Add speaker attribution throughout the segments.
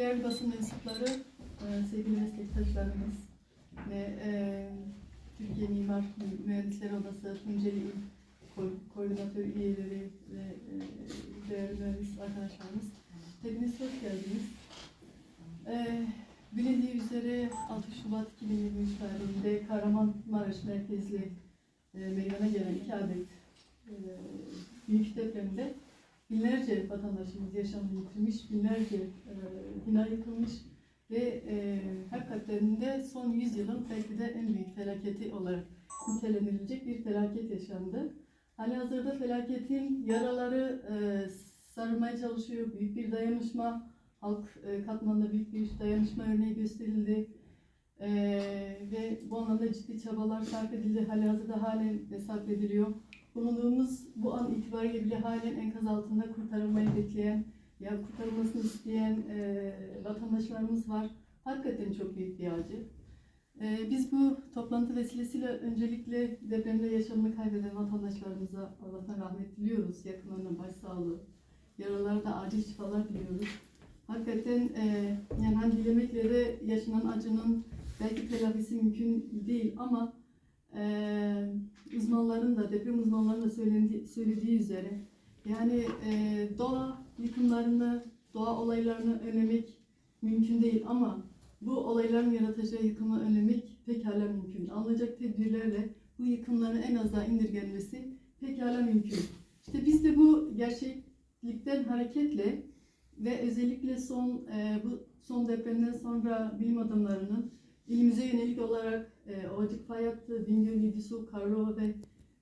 Speaker 1: Değerli basın mensupları, e, sevgili meslektaşlarımız ve e, Türkiye Mimar Mühendisleri Odası Tunceli İl Ko- Koordinatör üyeleri ve e, değerli mühendis arkadaşlarımız. Hepiniz hoş geldiniz. Bilindiği üzere 6 Şubat 2023 tarihinde Kahramanmaraş merkezli meydana gelen iki adet büyük depremde binlerce vatandaşımız yaşamını yitirmiş, binlerce e, bina yıkılmış ve e, hakikaten de son 100 yılın belki de en büyük felaketi olarak nitelendirilecek bir felaket yaşandı. Halihazırda felaketin yaraları e, sarılmaya çalışıyor. Büyük bir dayanışma, halk e, katmanında büyük bir dayanışma örneği gösterildi. E, ve bu anlamda ciddi çabalar sarf edildi. Halihazırda halen de sarf ediliyor bulunduğumuz bu an itibariyle bile halen enkaz altında kurtarılmayı bekleyen ya kurtarılmasını isteyen e, vatandaşlarımız var. Hakikaten çok büyük bir acı. E, biz bu toplantı vesilesiyle öncelikle depremde yaşamını kaybeden vatandaşlarımıza Allah'tan rahmet diliyoruz. Yakınlarına başsağlığı, yaralara da acil şifalar diliyoruz. Hakikaten e, yani hani dilemekle de yaşanan acının belki telafisi mümkün değil ama e, uzmanların da deprem uzmanlarının da söylediği, söylediği üzere yani e, doğa yıkımlarını, doğa olaylarını önlemek mümkün değil ama bu olayların yaratacağı yıkımı önlemek pekala mümkün. Alınacak tedbirlerle bu yıkımların en aza indirgenmesi pekala mümkün. İşte biz de bu gerçeklikten hareketle ve özellikle son e, bu son depremden sonra bilim adamlarının ilimize yönelik olarak e, Ovacık fay hattı, Bingöl, Yedisu, Karlova ve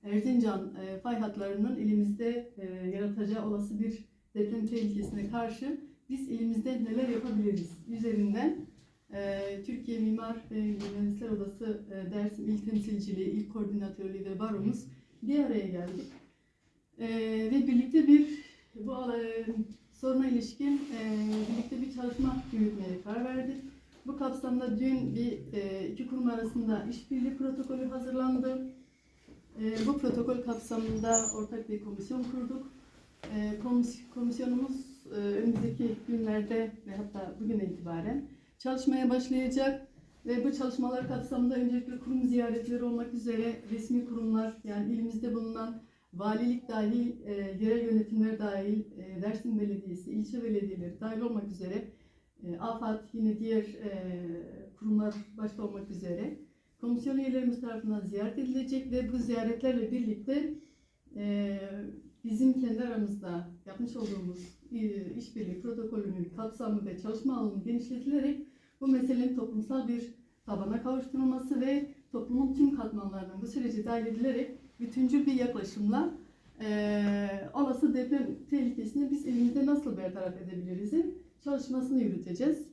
Speaker 1: Erzincan e, fay hatlarının elimizde e, yaratacağı olası bir deprem tehlikesine karşı biz elimizde neler yapabiliriz üzerinden e, Türkiye Mimar ve Mühendisler Odası e, Dersim İl Temsilciliği, İl Koordinatörlüğü ve Baromuz bir araya geldik. E, ve birlikte bir bu e, soruna ilişkin e, birlikte bir çalışma yürütmeye karar verdik. Bu kapsamda dün bir e, iki kurum arasında işbirliği protokolü hazırlandı. E, bu protokol kapsamında ortak bir komisyon kurduk. E, komis- komisyonumuz önümüzdeki günlerde ve hatta bugün itibaren çalışmaya başlayacak ve bu çalışmalar kapsamında öncelikle kurum ziyaretleri olmak üzere resmi kurumlar yani ilimizde bulunan valilik dahil, yerel yönetimler dahil, e, Dersim Belediyesi, ilçe belediyeleri dahil olmak üzere e, AFAD yine diğer e, kurumlar başta olmak üzere komisyon üyelerimiz tarafından ziyaret edilecek ve bu ziyaretlerle birlikte e, bizim kendi aramızda yapmış olduğumuz e, işbirliği protokolünün kapsamı ve çalışma alanı genişletilerek bu meselenin toplumsal bir tabana kavuşturulması ve toplumun tüm katmanlarının bu sürece dahil edilerek bütüncül bir yaklaşımla e, olası deprem tehlikesini biz elimizde nasıl bertaraf edebiliriz'in çalışmasını yürüteceğiz.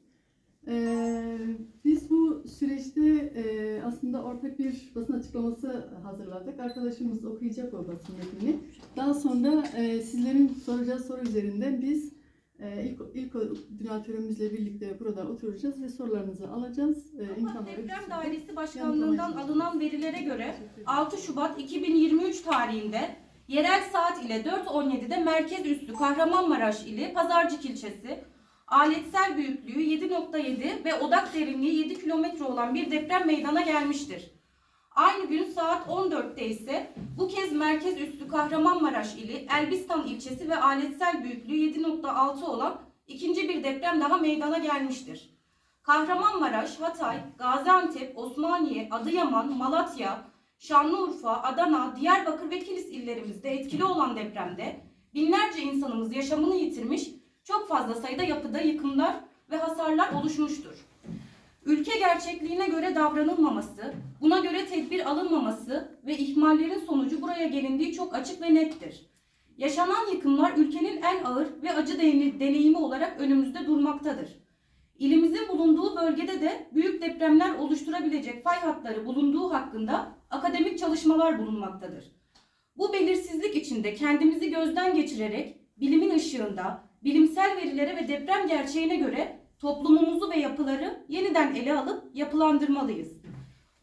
Speaker 1: Ee, biz bu süreçte e, aslında ortak bir basın açıklaması hazırladık. Arkadaşımız okuyacak o basın metnini. Daha sonra e, sizlerin soracağı soru üzerinden biz e, ilk, ilk koordinatörümüzle birlikte burada oturacağız ve sorularınızı alacağız. E, imkanları
Speaker 2: Deprem Dairesi Başkanlığından alınan verilere göre
Speaker 1: Teşekkür ederim.
Speaker 2: 6 Şubat 2023 tarihinde yerel saat ile 4.17'de merkez üssü Kahramanmaraş ili Pazarcık ilçesi aletsel büyüklüğü 7.7 ve odak derinliği 7 kilometre olan bir deprem meydana gelmiştir. Aynı gün saat 14'te ise bu kez merkez üssü Kahramanmaraş ili Elbistan ilçesi ve aletsel büyüklüğü 7.6 olan ikinci bir deprem daha meydana gelmiştir. Kahramanmaraş, Hatay, Gaziantep, Osmaniye, Adıyaman, Malatya, Şanlıurfa, Adana, Diyarbakır ve Kilis illerimizde etkili olan depremde binlerce insanımız yaşamını yitirmiş, çok fazla sayıda yapıda yıkımlar ve hasarlar oluşmuştur. Ülke gerçekliğine göre davranılmaması, buna göre tedbir alınmaması ve ihmallerin sonucu buraya gelindiği çok açık ve nettir. Yaşanan yıkımlar ülkenin en ağır ve acı deney- deneyimi olarak önümüzde durmaktadır. İlimizin bulunduğu bölgede de büyük depremler oluşturabilecek fay hatları bulunduğu hakkında akademik çalışmalar bulunmaktadır. Bu belirsizlik içinde kendimizi gözden geçirerek bilimin ışığında bilimsel verilere ve deprem gerçeğine göre toplumumuzu ve yapıları yeniden ele alıp yapılandırmalıyız.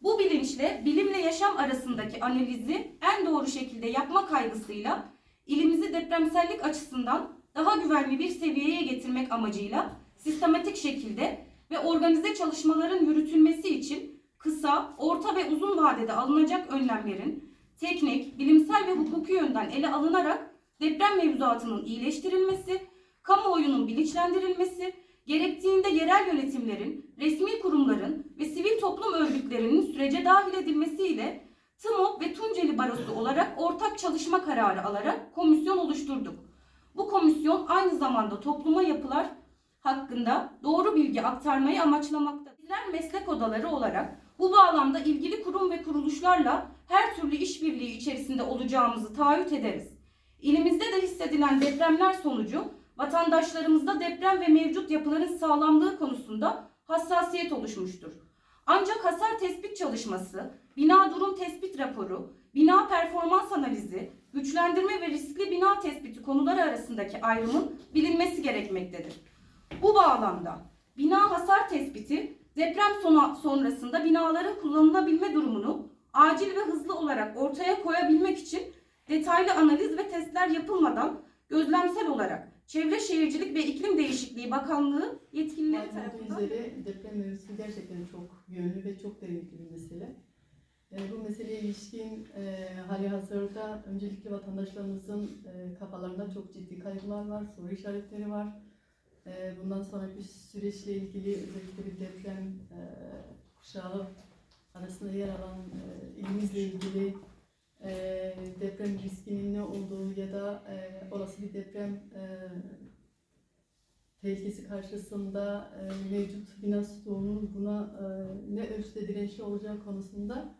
Speaker 2: Bu bilinçle bilimle yaşam arasındaki analizi en doğru şekilde yapma kaygısıyla ilimizi depremsellik açısından daha güvenli bir seviyeye getirmek amacıyla sistematik şekilde ve organize çalışmaların yürütülmesi için kısa, orta ve uzun vadede alınacak önlemlerin teknik, bilimsel ve hukuki yönden ele alınarak deprem mevzuatının iyileştirilmesi, kamuoyunun bilinçlendirilmesi, gerektiğinde yerel yönetimlerin, resmi kurumların ve sivil toplum örgütlerinin sürece dahil edilmesiyle TMOB ve Tunceli Barosu olarak ortak çalışma kararı alarak komisyon oluşturduk. Bu komisyon aynı zamanda topluma yapılar hakkında doğru bilgi aktarmayı amaçlamaktadır. Bizler meslek odaları olarak bu bağlamda ilgili kurum ve kuruluşlarla her türlü işbirliği içerisinde olacağımızı taahhüt ederiz. İlimizde de hissedilen depremler sonucu vatandaşlarımızda deprem ve mevcut yapıların sağlamlığı konusunda hassasiyet oluşmuştur. Ancak hasar tespit çalışması, bina durum tespit raporu, bina performans analizi, güçlendirme ve riskli bina tespiti konuları arasındaki ayrımın bilinmesi gerekmektedir. Bu bağlamda bina hasar tespiti deprem sonrasında binaların kullanılabilme durumunu acil ve hızlı olarak ortaya koyabilmek için detaylı analiz ve testler yapılmadan gözlemsel olarak Çevre Şehircilik ve İklim Değişikliği Bakanlığı yetkilileri
Speaker 1: Malumunuz
Speaker 2: tarafından
Speaker 1: üzere deprem mevzusu gerçekten çok yönlü ve çok derinlikli bir mesele. E, bu meseleye ilişkin e, hali hazırda öncelikle vatandaşlarımızın e, kafalarında çok ciddi kaygılar var, soru işaretleri var. E, bundan sonraki süreçle ilgili özellikle bir deprem e, kuşağı arasında yer alan e, ilimizle ilgili e, deprem riskinin ne olduğu ya da e, olası bir deprem e, tehlikesi karşısında e, mevcut bina stoğunun buna e, ne ölçüde dirençli olacağı konusunda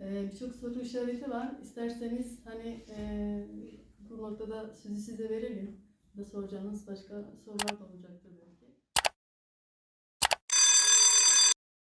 Speaker 1: e, birçok soru işareti var. İsterseniz hani e, bu noktada sözü size verelim. Da soracağınız başka sorular da olacaktır.